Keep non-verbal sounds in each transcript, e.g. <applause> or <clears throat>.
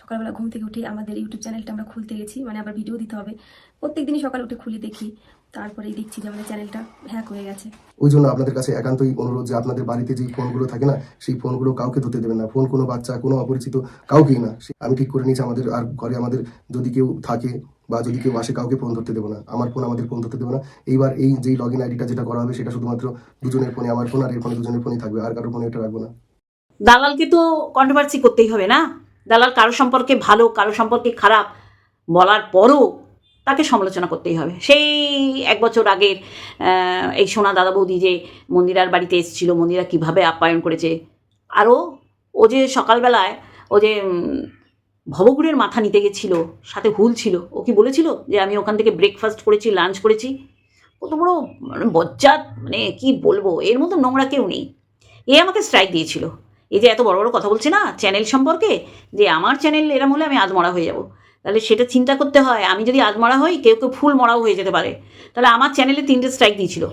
সকালবেলা ঘুম থেকে উঠে আমাদের ইউটিউব চ্যানেলটা আমরা খুলতে গেছি মানে আবার ভিডিও দিতে হবে। প্রত্যেক দিনই সকালে উঠে খুলে দেখি তারপরেই দেখছি যে আমাদের চ্যানেলটা হ্যাক হয়ে গেছে। ওই জন্য আপনাদের কাছে একান্তই অনুরোধ যে আপনাদের বাড়িতে যে ফোনগুলো থাকে না সেই ফোনগুলো কাউকে ধরতে দেবেন না। ফোন কোনো বাচ্চা কোনো অপরিচিত কাউকেই না। আমি ঠিক করে নিয়েছি আমাদের আর ঘরে আমাদের যদি কেউ থাকে বা যদি কেউ আসে কাউকে ফোন ধরতে দেবো না। আমার ফোন আমাদের ফোন ধরতে দেবো না। এইবার এই যেই লগ ইন আইডিটা যেটা করা হবে সেটা শুধুমাত্র দুজনের ফোনে আমার ফোন আর এর ফোনে দুজনের ফোনই থাকবে আর কারোর ফোনে এটা রাখব না। দালালকে তো কন্ট্রোভার্সি করতেই হবে না? দালাল কারও সম্পর্কে ভালো, কারও সম্পর্কে খারাপ বলার পরও তাকে সমালোচনা করতেই হবে। সেই এক বছর আগের এই সোনা দাদা বৌদি যে মন্দিরার বাড়িতে এসেছিল, মন্দিরা কীভাবে আপ্যায়ন করেছে, আরও ও যে সকালবেলায় ও যে ভবগুড়ের মাথা নিতে গেছিল, সাথে হুল ছিল, ও কি বলেছিল যে আমি ওখান থেকে ব্রেকফাস্ট করেছি লাঞ্চ করেছি? কত বড় মানে বজ্জাত মানে কি বলব, এর মতো নোংরা কেউ নেই। এ আমাকে স্ট্রাইক দিয়েছিল। এই যে এত বড় বড় কথা বলছে না চ্যানেল সম্পর্কে, যে আমার চ্যানেল এরম হলে আমি আজমরা হয়ে যাব। তাহলে সেটা চিন্তা করতে হয়, আমি যদি আজমরা হই, কেউ কেউ ফুল মরাও হয়ে যেতে পারে। তাহলে আমার চ্যানেলে তিনটে স্ট্রাইক দিয়েছিল।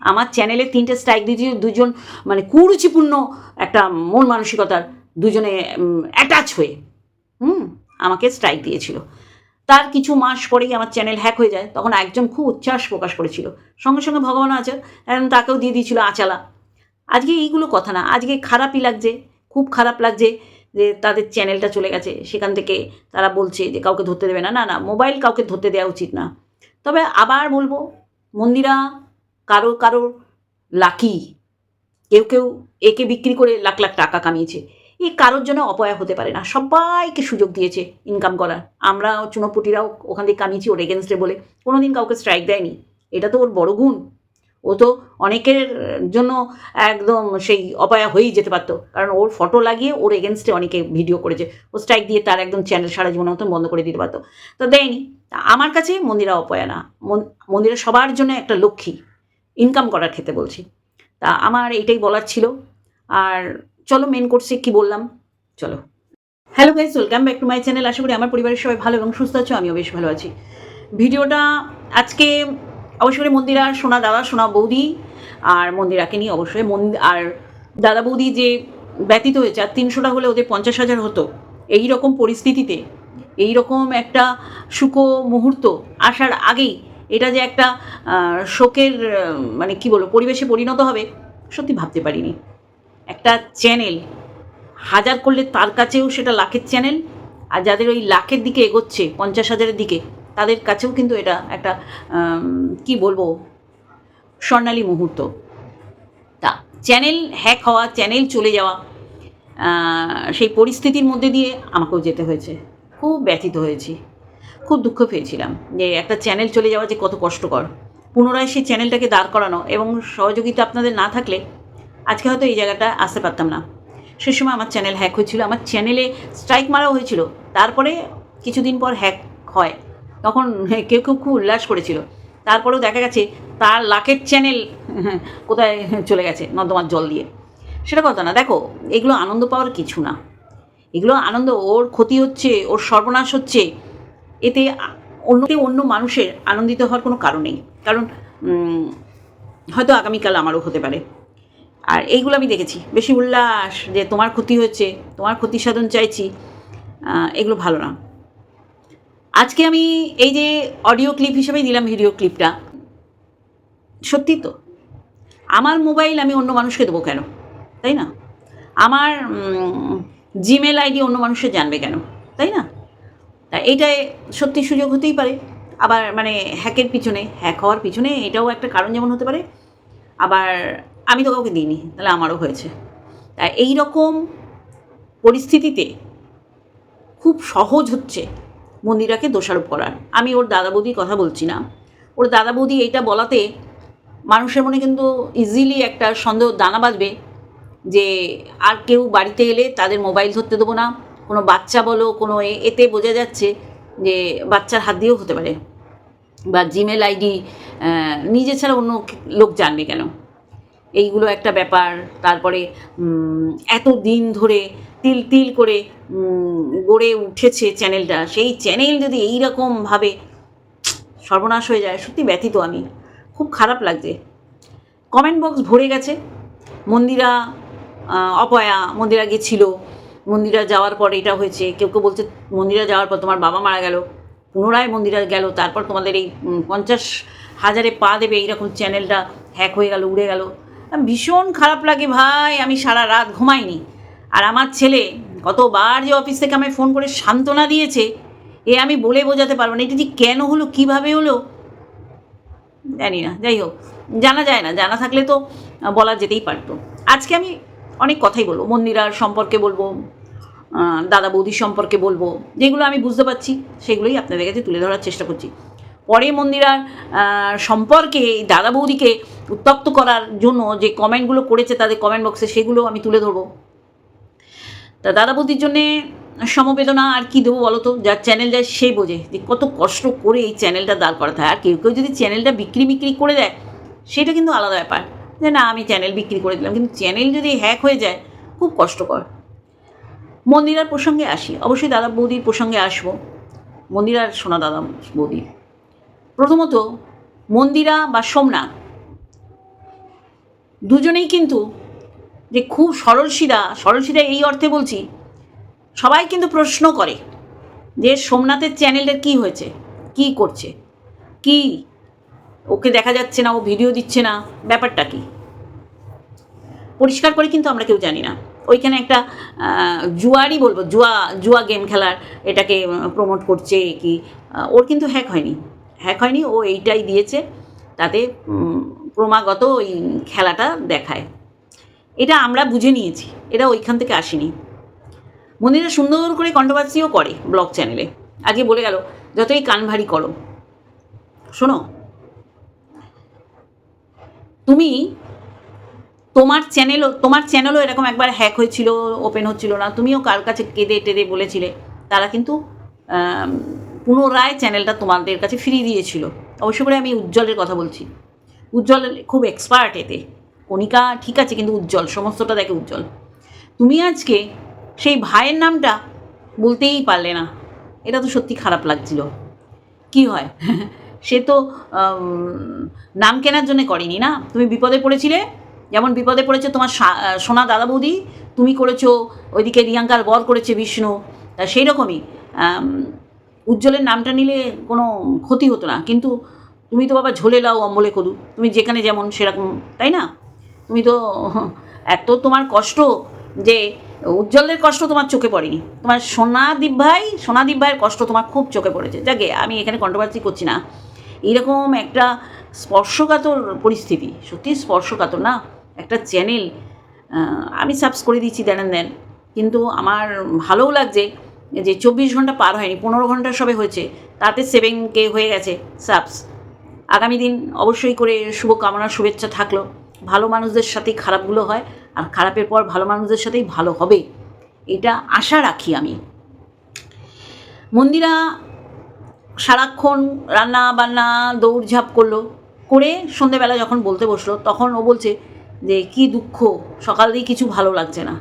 আমার চ্যানেলে তিনটে স্ট্রাইক দিয়েছিল, দুজন মানে কুরুচিপূর্ণ একটা মন মানসিকতার দুজনে অ্যাটাচ হয়ে, হুম, আমাকে স্ট্রাইক দিয়েছিল। তার কিছু মাস পরেই আমার চ্যানেল হ্যাক হয়ে যায়, তখন একজন খুব উচ্ছ্বাস প্রকাশ করেছিল। সঙ্গে সঙ্গে ভগবান আছে তাকেও দিয়ে দিয়েছিল আচালা। আজকে এইগুলো কথা না, আজকে খারাপই লাগছে। খুব খারাপ লাগছে যে তাদের চ্যানেলটা চলে গেছে। সেখান থেকে তারা বলছে যে কাউকে ধরতে দেবে না। না না, মোবাইল কাউকে ধরতে দেওয়া উচিত না। তবে আবার বলব, মন্দিরা কারও কারও লাকি। কেউ কেউ একে বিক্রি করে লাখ লাখ টাকা কামিয়েছে। এই কারোর জন্য অপয়া হতে পারে না। সবাইকে সুযোগ দিয়েছে ইনকাম করার। আমরা চুনোপুটিরাও ওখান থেকে কামিয়েছি ওর এগেনস্টে বলে। কোনো দিন কাউকে স্ট্রাইক দেয়নি। এটা তো ওর বড় গুণ। ও তো অনেকের জন্য একদম সেই অপায়া হয়েই যেতে পারতো। কারণ ওর ফটো লাগিয়ে ওর এগেনস্টে অনেকে ভিডিও করেছে। ও স্ট্রাইক দিয়ে তার একদম চ্যানেল সারা জীবনের মতন বন্ধ করে দিতে পারতো। তো দেয়নি। আমার কাছে মন্দিরা অপয়া না। মন- মন্দিরা সবার জন্য একটা লক্ষ্মী। ইনকাম করার ক্ষেত্রে বলছি। তা আমার এটাই বলার ছিল। আর চলো মেন কোর্সে কি বললাম? চলো। Hello guys welcome back to my channel আশা করি আমার পরিবারের সবাই ভালো এবং সুস্থ আছো। আমিও বেশ ভালো আছি। ভিডিওটা আজকে অবশ্যই মন্দিরা, সোনা দাদা, সোনা বৌদি আর মন্দিরাকে নিয়ে অবশ্যই আর দাদা বৌদি যে ব্যতীত হয়েছে, আর তিনশোটা হলে ওদের পঞ্চাশ হাজার হতো, এই রকম পরিস্থিতিতে, এই রকম একটা সুখ মুহূর্ত আসার আগেই এটা যে একটা শোকের মানে কি বলব, পরিবেশে পরিণত হবে, সত্যি ভাবতে পারিনি। একটা চ্যানেল, হাজার করলে তার কাছেও সেটা লাখের চ্যানেল, আর যাদের ওই লাখের দিকে এগোচ্ছে, পঞ্চাশ হাজারের দিকে তাদের কাছেও কিন্তু এটা একটা কি বলব, স্বর্ণালী মুহূর্ত। তা, চ্যানেল হ্যাক হওয়া, চ্যানেল চলে যাওয়া সেই পরিস্থিতির মধ্যে দিয়ে আমাকেও যেতে হয়েছে। খুব ব্যথিত হয়েছি। খুব দুঃখ পেয়েছিলাম যে একটা চ্যানেল চলে যাওয়া যে কত কষ্টকর। পুনরায় সেই চ্যানেলটাকে দাঁড় করানো এবং সহযোগিতা আপনাদের না থাকলে আজকে হয়তো এই জায়গাটা আসতে পারতাম না। সে সময় আমার চ্যানেল হ্যাক হয়েছিল। আমার চ্যানেলে স্ট্রাইক মারাও হয়েছিল। তারপরে কিছুদিন পর হ্যাক হয়। তখন কেউ কেউ খুব উল্লাস করেছিল। তারপরেও দেখা গেছে তার লাখের চ্যানেল কোথায় চলে গেছে, নর্দমার জল দিয়ে। সেটা কথা না, দেখো, এগুলো আনন্দ পাওয়ার কিছু না। এগুলো আনন্দ, ওর ক্ষতি হচ্ছে, ওর সর্বনাশ হচ্ছে, এতে অন্যতে অন্য মানুষের আনন্দিত হওয়ার কোনো কারণ নেই। কারণ হয়তো আগামীকাল আমারও হতে পারে। আর এইগুলো আমি দেখেছি, বেশি উল্লাস যে তোমার ক্ষতি হচ্ছে, তোমার ক্ষতি সাধন চাইছি এগুলো ভালো না। আজকে আমি এই যে অডিও ক্লিপ হিসেবেই দিলাম ভিডিও ক্লিপটা সত্যি তো? আমার মোবাইল আমি অন্য মানুষকে দেবো কেন? তাই না? আমার জিমেল আইডি অন্য মানুষের জানবে কেন? তাই না? তা এইটাই সত্যি সুযোগ হতেই পারে। আবার মানে হ্যাকের পিছনে হ্যাক হওয়ার পিছনে এটাও একটা কারণ যেমন হতে পারে। আবার আমি তো কাউকে দিইনি, তাহলে আমারও হয়েছে। তা এই রকম পরিস্থিতিতে খুব সহজ হচ্ছে মন্দিরাকে দোষারোপ করার। আমি ওর দাদা বৌদির কথা বলছি না। ওর দাদা বৌদি এইটা বলাতে মানুষের মনে কিন্তু ইজিলি একটা সন্দেহ দানা বাঁধবে যে আর কেউ বাড়িতে এলে তাদের মোবাইল ধরতে দেবো না। কোনো বাচ্চা বলো, কোনো এতে বোঝা যাচ্ছে যে বাচ্চার হাত দিয়েও হতে পারে। বা জিমেল আইডি নিজে ছাড়া অন্য লোক জানবে কেন? এইগুলো একটা ব্যাপার। তারপরে এত দিন ধরে তিল তিল করে গড়ে উঠেছে চ্যানেলটা। সেই চ্যানেল যদি এইরকমভাবে সর্বনাশ হয়ে যায়, সত্যি ব্যথিত আমি। খুব খারাপ লাগছে। কমেন্ট বক্স ভরে গেছে। মন্দিরা অপয়া, মন্দিরা গেছিল। মন্দিরা যাওয়ার পর এটা হয়েছে। কেউ কেউ বলছে, মন্দিরা যাওয়ার পর তোমার বাবা মারা গেল। পুনরায় মন্দিরা গেল। তারপর তোমাদের এই পঞ্চাশ হাজারে পা দেবে এইরকম চ্যানেলটা। হ্যাক হয়ে গেল, উড়ে গেল। ভীষণ খারাপ লাগে ভাই। আমি সারা রাত ঘুমাইনি। আর আমার ছেলে কতবার যে অফিস থেকে আমায় ফোন করে সান্ত্বনা দিয়েছে, এ আমি বলে বোঝাতে পারব না। এটা যে কেন হলো, কীভাবে হলো, জানি না। যাই হোক, জানা যায় না। জানা থাকলে তো বলা যেতেই পারতো। আজকে আমি অনেক কথাই বলব। মন্দিরার সম্পর্কে বলব দাদা বৌদির সম্পর্কে বলব। যেগুলো আমি বুঝতে পারছি, সেগুলোই আপনাদের কাছে তুলে ধরার চেষ্টা করছি। পরে মন্দিরার সম্পর্কে দাদা বৌদিকে উত্তপ্ত করার জন্য যে কমেন্টগুলো করেছে, তাদের কমেন্ট বক্সে সেগুলো আমি তুলে ধরবো। তা দাদা বৌদির জন্যে সমবেদনা আর কি দেবো বলো তো? যার চ্যানেল যায় সে বোঝে যে কত কষ্ট করে এই চ্যানেলটা দাঁড় করাতে হয়। আর কেউ কেউ যদি চ্যানেলটা বিক্রি বিক্রি করে দেয়, সেটা কিন্তু আলাদা ব্যাপার। যে না, আমি চ্যানেল বিক্রি করে দিলাম, কিন্তু চ্যানেল যদি হ্যাক হয়ে যায়, খুব কষ্টকর। মন্দিরার প্রসঙ্গে আসি। অবশ্যই দাদা বৌদির প্রসঙ্গে আসব। মন্দিরার সোনা দাদা বৌদি প্রথমত, মন্দিরা বা সোমনাথ, দুজনেই কিন্তু যে খুব সরল সিধা সরল সিধা এই অর্থে বলছি সবাই কিন্তু প্রশ্ন করে যে সোমনাথের চ্যানেলটার কি হয়েছে কি করছে কি? ওকে দেখা যাচ্ছে না ও ভিডিও দিচ্ছে না ব্যাপারটা কি? পরিষ্কার করে কিন্তু আমরা কেউ জানি না। ওইখানে একটা জুয়ারই বলব জুয়া জুয়া গেম খেলার এটাকে প্রমোট করছে কি ওর কিন্তু হ্যাক হয়নি। হ্যাক হয়নি ও এইটাই দিয়েছে তাতে ক্রমাগত ওই খেলাটা দেখায়। এটা আমরা বুঝে নিয়েছি, এটা ওইখান থেকে আসেনি। মন্দিরা সুন্দর করে কন্ট্রোভার্সিও করে ব্লগ চ্যানেলে আগে বলে গেল, যতই কান ভারী করো। শোনো, তুমি তোমার চ্যানেলও তোমার চ্যানেলও এরকম একবার হ্যাক হয়েছিল ওপেন হচ্ছিল না, তুমিও কার কাছে কেঁদে টেদে বলেছিলে, তারা কিন্তু পুনরায় চ্যানেলটা তোমাদের কাছে ফিরিয়ে দিয়েছিল। অবশ্য করে আমি উজ্জ্বলের কথা বলছি। উজ্জ্বল খুব এক্সপার্ট এতে। কণিকা ঠিক আছে, কিন্তু উজ্জ্বল, সমস্তটা দেখে উজ্জ্বল। তুমি আজকে সেই ভাইয়ের নামটা বলতেই পারলে না। এটা তো সত্যি খারাপ লাগছিল। কি হয়? <laughs> সে তো নাম কেনার জন্য করেনি না? তুমি বিপদে পড়েছিলে? যেমন বিপদে পড়েছে তোমার সোনা দাদা বৌদি তুমি করেছ ওইদিকে রিয়াঙ্কার বর করেছে বিষ্ণু, তা সেই রকমই। উজ্জ্বলের নামটা নিলে কোনো ক্ষতি হতো না। কিন্তু তুমি তো বাবা ঝোলে লাও অম্বলে কদু। তুমি যেখানে যেমন সেরকম, তাই না? তুমি তো, এত তোমার কষ্ট যে উজ্জ্বলের কষ্ট তোমার চোখে পড়েনি। তোমার সোনাদীপ ভাই সোনাদীপ ভাইয়ের কষ্ট তোমার খুব চোখে পড়েছে। যাকে আমি এখানে কন্ট্রোভার্সি করছি না। এরকম একটা স্পর্শকাতর পরিস্থিতি সত্যি স্পর্শকাতর না? একটা চ্যানেল আমি সাবস করে দিচ্ছি দেন দেন কিন্তু আমার ভালোও লাগছে যে চব্বিশ ঘণ্টা পার হয়নি, পনেরো ঘণ্টা সবে হয়েছে। তাতে সেভেন কে হয়ে গেছে সাবস আগামী দিন অবশ্যই করে শুভকামনার শুভেচ্ছা থাকল। ভালো মানুষদের সাথেই খারাপগুলো হয় আর খারাপের পর ভালো মানুষদের সাথেই ভালো হবে এটা আশা রাখি আমি। মন্দিরা সারাক্ষণ রান্না বান্না দৌড়ঝাঁপ করল। করে সন্ধেবেলা যখন বলতে বসল, তখন ও বলছে যে, কি দুঃখ, সকাল দিয়ে কিছু ভালো লাগছে না।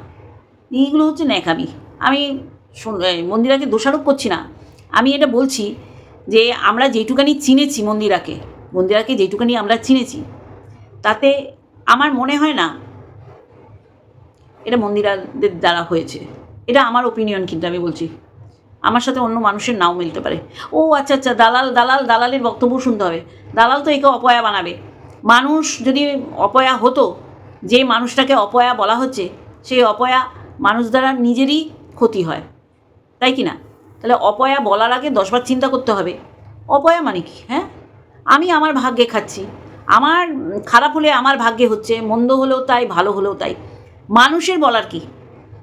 এইগুলো হচ্ছে ন্যাকামি। আমি মন্দিরাকে দোষারোপ করছি না। আমি এটা বলছি যে, আমরা যেটুকানি চিনেছি মন্দিরাকে মন্দিরাকে যেটুকানি আমরা চিনেছি, তাতে আমার মনে হয় না এটা মন্দিরাদের দ্বারা হয়েছে। এটা আমার ওপিনিয়ন কিন্তু আমি বলছি। আমার সাথে অন্য মানুষের নাও মিলতে পারে। ও আচ্ছা আচ্ছা দালাল দালাল, দালালের বক্তব্য শুনতে হবে। দালাল তো একে অপয়া বানাবে। মানুষ যদি অপয়া হতো, যে মানুষটাকে অপয়া বলা হচ্ছে, সেই অপয়া মানুষ দ্বারা নিজেরই ক্ষতি হয়। তাই কি না? তাহলে অপয়া বলার আগে দশবার চিন্তা করতে হবে। অপয়া মানে কি? হ্যাঁ? আমি আমার ভাগ্যে খাচ্ছি। আমার খারাপ হলে আমার ভাগ্যে হচ্ছে, মন্দ হলেও তাই, ভালো হলেও তাই। মানুষের বলার কি?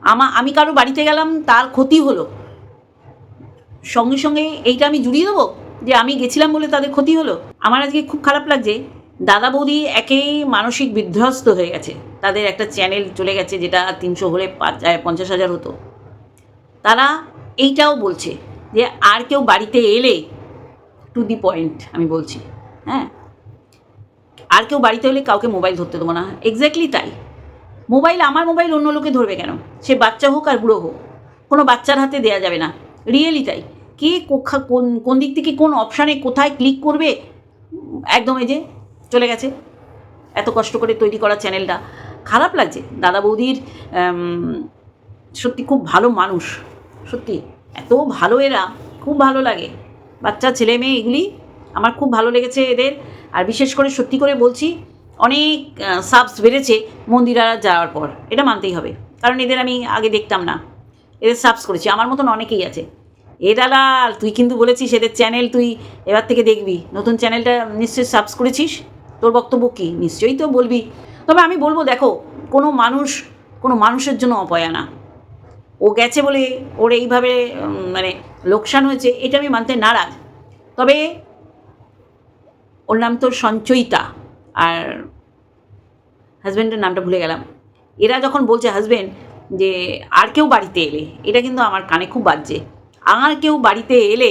আমা আমি কারও বাড়িতে গেলাম, তার ক্ষতি হলো। সঙ্গে সঙ্গে এইটা আমি জুড়িয়ে দেবো যে আমি গেছিলাম বলে তাদের ক্ষতি হলো? আমার আজকে খুব খারাপ লাগছে। দাদা বৌদি একেই মানসিক বিধ্বস্ত হয়ে গেছে। তাদের একটা চ্যানেল চলে গেছে যেটা তিনশো হলে পাঁচ পঞ্চাশ হাজার হতো। তারা এইটাও বলছে যে আর কেউ বাড়িতে এলে টু দি পয়েন্ট আমি বলছি। হ্যাঁ? আর কেউ বাড়িতে হলে কাউকে মোবাইল ধরতে দেবো না। এক্স্যাক্টলি তাই। মোবাইল আমার মোবাইল অন্য লোকে ধরবে কেন? সে বাচ্চা হোক আর বুড়ো হোক। কোনো বাচ্চার হাতে দেয়া যাবে না। রিয়েলি তাই। কে কোখা- কোন কোন দিক থেকে কোন অপশানে কোথায় ক্লিক করবে? একদম এই যে চলে গেছে। এত কষ্ট করে তৈরি করা চ্যানেলটা খারাপ লাগছে। দাদা বৌদির সত্যি খুব ভালো মানুষ। সত্যি, এত ভালো এরা। খুব ভালো লাগে। বাচ্চা, ছেলে, মেয়ে, এগুলি আমার খুব ভালো লেগেছে এদের। আর বিশেষ করে সত্যি করে বলছি, অনেক সাবস বেড়েছে মন্দিরা যাওয়ার পর। এটা মানতেই হবে। কারণ এদের আমি আগে দেখতাম না। এদের সাবস করেছি। আমার মতন অনেকেই আছে। এ দালাল, তুই কিন্তু বলেছিস এদের চ্যানেল তুই এবার থেকে দেখবি। নতুন চ্যানেলটা নিশ্চয়ই সাবস করেছিস? তোর বক্তব্য কী? নিশ্চয়ই তো বলবি। তবে আমি বলব, দেখো, কোনো মানুষ, কোনো মানুষের জন্য অপয়া না। ও গেছে বলে ওর এইভাবে মানে লোকসান হয়েছে, এটা আমি মানতে নারাজ। তবে ওর নাম তো সঞ্চয়িতা আর হাজব্যান্ডের নামটা ভুলে গেলাম। এরা যখন বলছে হাজব্যান্ড যে আর কেউ বাড়িতে এলে, এটা কিন্তু আমার কানে খুব বাজছে। আর কেউ বাড়িতে এলে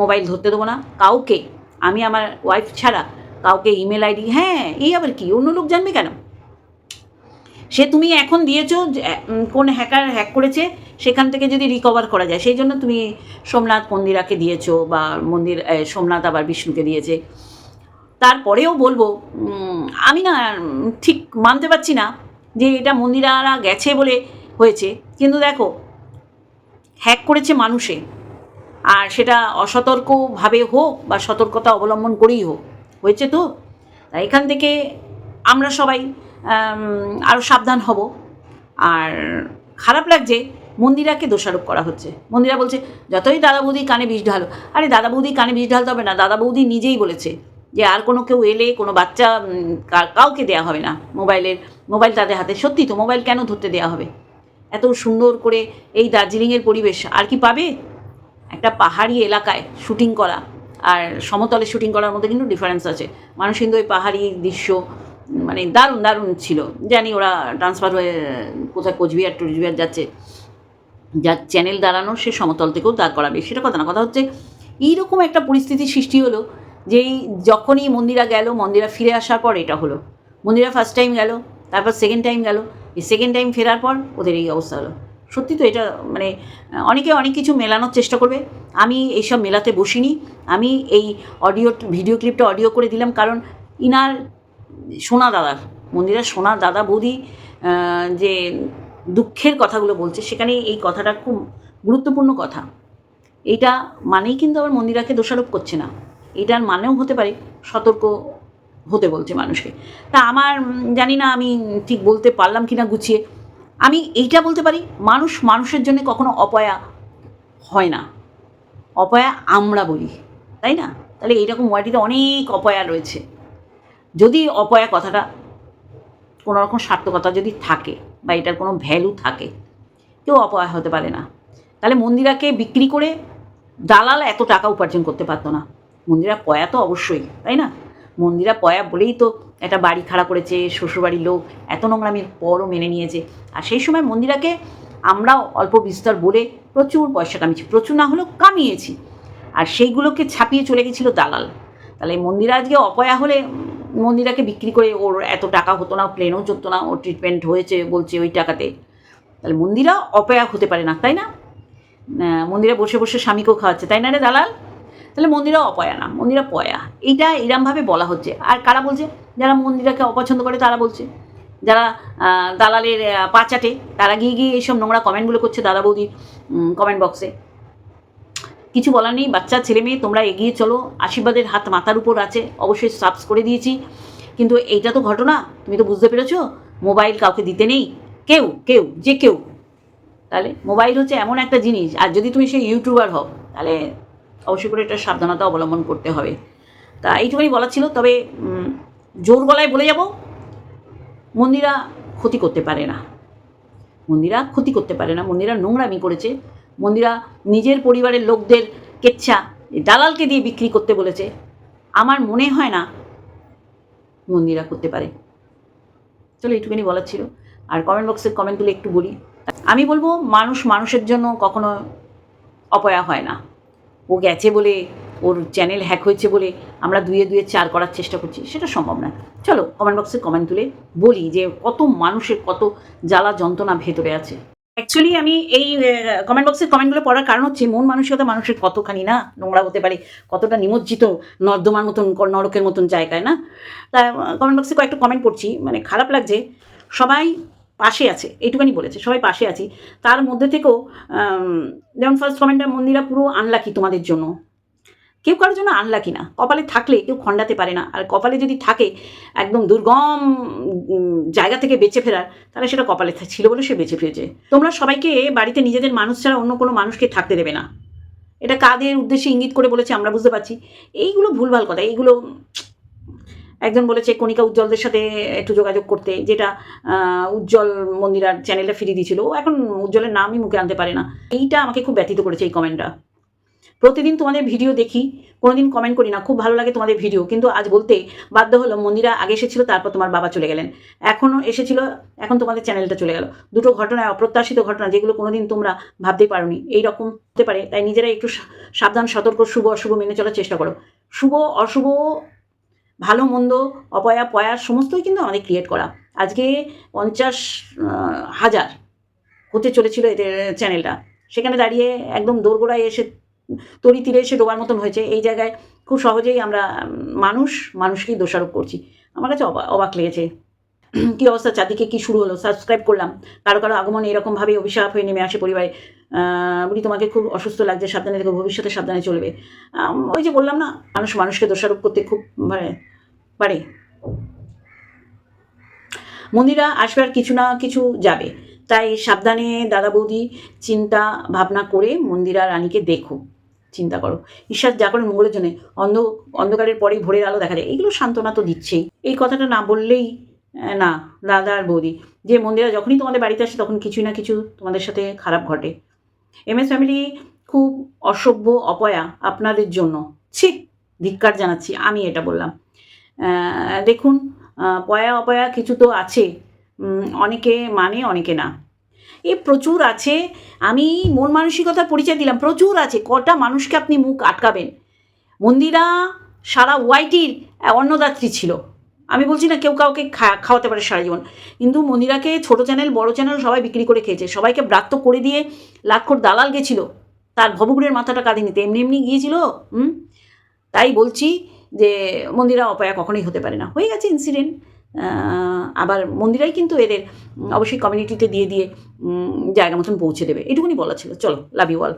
মোবাইল ধরতে দেবো না, কাউকে। আমি আমার ওয়াইফ ছাড়া কাউকে ইমেল আইডি হ্যাঁ এই আবার কি? অন্য লোক জানবে কেন? সে তুমি এখন দিয়েছ কোন হ্যাকার হ্যাক করেছে, সেখান থেকে যদি রিকভার করা যায়। সেই জন্য তুমি সোমনাথ মন্দিরাকে দিয়েছ বা মন্দির সোমনাথ আবার বিষ্ণুকে দিয়েছে। তারপরেও বলব আমি না ঠিক মানতে পারছি না যে এটা মন্দিরারা গেছে বলে হয়েছে। কিন্তু দেখো, হ্যাক করেছে মানুষে। আর সেটা অসতর্কভাবে হোক বা সতর্কতা অবলম্বন করেই হোক, হয়েছে তো? এখান থেকে আমরা সবাই আরও সাবধান হব। আর খারাপ লাগছে, মন্দিরাকে দোষারোপ করা হচ্ছে। মন্দিরা বলছে, যতই দাদা বৌদি কানে বিষ ঢালো, আরে দাদা বৌদি কানে বিষ ঢালতে হবে না দাদা বৌদি নিজেই বলেছে। যে আর কোনো কেউ এলে, কোনো বাচ্চা কাউকে দেওয়া হবে না। মোবাইলের, মোবাইল তাদের হাতে। সত্যি তো, মোবাইল কেন ধরতে দেওয়া হবে? এত সুন্দর করে এই দার্জিলিংয়ের পরিবেশ আর কি পাবে? একটা পাহাড়ি এলাকায় শুটিং করা। আর সমতলে শুটিং করার মধ্যে কিন্তু ডিফারেন্স আছে। মানুষ কিন্তু ওই পাহাড়ি দৃশ্য মানে দারুণ দারুণ ছিল। জানি ওরা ট্রান্সফার হয়ে কোথায় কোচবিহার, টুচবিহার যাচ্ছে। যার চ্যানেল দাঁড়ানো, সে সমতল থেকেও দাঁড় করাবে। সেটা কথা না। কথা হচ্ছে, এইরকম একটা পরিস্থিতি সৃষ্টি হলো যেই যখনই মন্দিরা গেল, মন্দিরা ফিরে আসার পর এটা হলো। মন্দিরা ফার্স্ট টাইম গেল, তারপর সেকেন্ড টাইম গেল। এই সেকেন্ড টাইম ফেরার পর ওদের এই অবস্থা হলো। সত্যি তো এটা মানে অনেকে অনেক কিছু মেলানোর চেষ্টা করবে। আমি এইসব মেলাতে বসিনি। আমি এই অডিও ভিডিও ক্লিপটা অডিও করে দিলাম কারণ ইনার সোনা দাদার মন্দিরের সোনা দাদা বৌদি যে দুঃখের কথাগুলো বলছে, সেখানে এই কথাটা খুব গুরুত্বপূর্ণ কথা। এইটা মানেই কিন্তু আবার মন্দিরাকে দোষারোপ করছে না। এটার মানেও হতে পারে সতর্ক হতে বলছে মানুষকে। তা আমার জানি না আমি ঠিক বলতে পারলাম কি না গুছিয়ে। আমি এইটা বলতে পারি, মানুষ মানুষের জন্য কখনো অপয়া হয় না। অপয়া আমরা বলি, তাই না? তাহলে এইরকম ওয়ার্ডিতে অনেক অপয়া রয়েছে। যদি অপয়া কথাটা কোনো রকম সার্থকতা যদি থাকে বা এটার কোনো ভ্যালু থাকে, কেউ অপয়া হতে পারে না। তাহলে মন্দিরাকে বিক্রি করে দালাল এত টাকা উপার্জন করতে পারতো না। মন্দিরা পয়া তো অবশ্যই, তাই না? মন্দিরা পয়া বলেই তো একটা বাড়ি খাড়া করেছে, শ্বশুরবাড়ির লোক, এত নোংরামির পরও মেনে নিয়েছে। আর সেই সময় মন্দিরাকে আমরাও অল্প বিস্তর বলে প্রচুর পয়সা কামিয়েছি, প্রচুর না হলেও কামিয়েছি। আর সেইগুলোকে ছাপিয়ে চলে গেছিল দালাল। তাহলে মন্দিরা আজকে অপয়া হলে মন্দিরাকে বিক্রি করে ওর এত টাকা হতো না প্লেনও চলতো না, ওর ট্রিটমেন্ট হয়েছে, বলছে ওই টাকাতে। তাহলে মন্দিরা অপয়া হতে পারে না, তাই না? মন্দিরে বসে বসে স্বামীকেও খাওয়াচ্ছে, তাই না রে দালাল? তাহলে মন্দিরা অপয়া না, মন্দিরা পয়া। এইটা এরমভাবে বলা হচ্ছে। আর কারা বলছে? যারা মন্দিরাকে অপছন্দ করে তারা বলছে। যারা দালালের পাচাটে তারা গিয়ে গিয়ে এইসব নোংরা কমেন্টগুলো করছে দাদা বৌদির কমেন্ট বক্সে কিছু বলার নেই, বাচ্চা, ছেলে, মেয়ে, তোমরা এগিয়ে চলো। আশীর্বাদের হাত মাথার উপর আছে, অবশ্যই সাবস করে দিয়েছি। কিন্তু এইটা তো ঘটনা, তুমি তো বুঝতে পেরেছ? মোবাইল কাউকে দিতে নেই। কেউ কেউ, যে কেউ। তাহলে মোবাইল হচ্ছে এমন একটা জিনিস। আর যদি তুমি সেই ইউটিউবার হও, তাহলে অবশ্যই করে এটা সাবধানতা অবলম্বন করতে হবে। তা এইটুকুনি বলার ছিল, তবে জোর গলায় বলে যাব, মন্দিরা ক্ষতি করতে পারে না। মন্দিরা ক্ষতি করতে পারে না, মন্দিরা নোংরামি করেছে। মন্দিরা নিজের পরিবারের লোকদের কেচ্ছা দালালকে দিয়ে বিক্রি করতে বলেছে। আমার মনে হয় না মন্দিরা করতে পারে। চলো এইটুকুনি বলার ছিল। আর কমেন্ট বক্সের কমেন্টগুলো একটু বলি। আমি বলব, মানুষ মানুষের জন্য কখনো অপয়া হয় না। ও গেছে বলে, ওর চ্যানেল হ্যাক হয়েছে বলে আমরা দুয়ে দুয়ে চার করার চেষ্টা করছি, সেটা সম্ভব না চলো কমেন্ট বক্সে কমেন্ট তুলে বলি যে কত মানুষের কত জ্বালা যন্ত্রণা ভেতরে আছে। অ্যাকচুয়ালি আমি এই কমেন্ট বক্সের কমেন্টগুলো পড়ার কারণ হচ্ছে মন মানসিকতা মানুষের কতখানি না নোংরা হতে পারে, কতটা নিমজ্জিত নর্দমার মতন, নরকের মতন জায়গায় না? তা কমেন্ট বক্সে কয়েকটা কমেন্ট পড়ছি মানে খারাপ লাগছে। সবাই পাশে আছে, এইটুখানি বলেছে, সবাই পাশে আছি। তার মধ্যে থেকেও যেমন ফার্স্ট কমেন্টটা মন্দিরা পুরো আনলাকি তোমাদের জন্য। কেউ কারোর জন্য আনলাকি না। কপালে থাকলে কেউ খণ্ডাতে পারে না। আর কপালে যদি থাকে একদম দুর্গম জায়গা থেকে বেঁচে ফেরার, তাহলে সেটা কপালে ছিল বলে সে বেঁচে ফিরেছে। তোমরা সবাইকে বাড়িতে নিজেদের মানুষ ছাড়া অন্য কোনো মানুষকে থাকতে দেবে না। এটা কাদের উদ্দেশ্যে ইঙ্গিত করে বলেছে আমরা বুঝতে পারছি। এইগুলো ভুলভাল কথা। এইগুলো একজন বলেছে কণিকা উজ্জ্বলদের সাথে একটু যোগাযোগ করতে, যেটা উজ্জ্বল মন্দিরার চ্যানেলটা ফিরিয়ে দিয়েছিল। ও এখন উজ্জ্বলের নামই মুখে আনতে পারে না। এইটা আমাকে খুব ব্যথিত করেছে এই কমেন্টটা প্রতিদিন তোমাদের ভিডিও দেখি, কোনোদিন কমেন্ট করি না, খুব ভালো লাগে তোমাদের ভিডিও কিন্তু আজ বলতে বাধ্য হলো, মন্দিরা আগে এসেছিল, তারপর তোমার বাবা চলে গেলেন। এখনও এসেছিল, এখন তোমাদের চ্যানেলটা চলে গেল। দুটো ঘটনায় অপ্রত্যাশিত ঘটনা, যেগুলো কোনোদিন তোমরা ভাবতেই পারোনি। এইরকম হতে পারে। তাই নিজেরা একটু সাবধান, সতর্ক, শুভ অশুভ মেনে চলার চেষ্টা করো। শুভ, অশুভ ভালো, মন্দ, অপয়া, পয়া সমস্তই কিন্তু আমাদের ক্রিয়েট করা। আজকে পঞ্চাশ হাজার হতে চলেছিল এদের চ্যানেলটা সেখানে দাঁড়িয়ে একদম দোরগোড়ায় এসে তরি তীরে এসে ডোবার মতন হয়েছে। এই জায়গায় খুব সহজেই আমরা মানুষ, মানুষকেই দোষারোপ করছি। আমার কাছে অবা- অবাক লেগেছে। <clears throat> কী অবস্থা? চারদিকে কী শুরু হলো? সাবস্ক্রাইব করলাম। কারও কারও আগমন এরকমভাবে অভিশাপ হয়ে নেমে আসে পরিবারে। বলি তোমাকে খুব অসুস্থ লাগছে, সাবধানে দেখো ভবিষ্যতে সাবধানে চলবে। ওই যে বললাম না, মানুষ মানুষকে দোষারোপ করতে খুব মানে পারে মন্দিরা আসবে আর কিছু না কিছু যাবে। তাই সাবধানে দাদা বৌদি চিন্তা ভাবনা করে মন্দিরা রানীকে দেখো। চিন্তা করো। ঈশ্বর যা করেন মঙ্গলের জন্য। অন্ধ, অন্ধকারের পরেই ভোরের আলো দেখা যায়। এগুলো সান্ত্বনা তো দিচ্ছেই। এই কথাটা না বললেই না, দাদা আর বৌদি। যে মন্দিরা যখনই তোমাদের বাড়িতে আসে তখন কিছুই না কিছু তোমাদের সাথে খারাপ ঘটে। এম এস ফ্যামিলি খুব অসভ্য অপয়া আপনাদের জন্য। ছি, ধিক্কার জানাচ্ছি, আমি এটা বললাম। দেখুন পয়া অপয়া কিছু তো আছে। অনেকে মানে অনেকে না। এ প্রচুর আছে। আমি মন মানসিকতার পরিচয় দিলাম। প্রচুর আছে। কটা মানুষকে আপনি মুখ আটকাবেন। মন্দিরা সারা ওয়াইটির অন্নদাত্রী ছিল। আমি বলছি না কেউ কাউকে খাওয়াতে পারে সারা জীবন। কিন্তু মন্দিরাকে ছোট চ্যানেল, বড় চ্যানেল সবাই বিক্রি করে খেয়েছে। সবাইকে ব্রাত্য করে দিয়ে লাক্ষর দালাল গেছিল। তার ভবগুড়ের মাথাটা কাঁধে নিতে। এমনি এমনি গিয়েছিল, হুম? তাই বলছি যে মন্দিরা অপয়া কখনোই হতে পারে না। হয়ে গেছে ইনসিডেন্ট আবার মন্দিরাই কিন্তু এদের অবশ্যই কমিউনিটিতে দিয়ে দিয়ে জায়গা মতন পৌঁছে দেবে। এটুকুনি বলা ছিল। চলো লাভ ইউ অল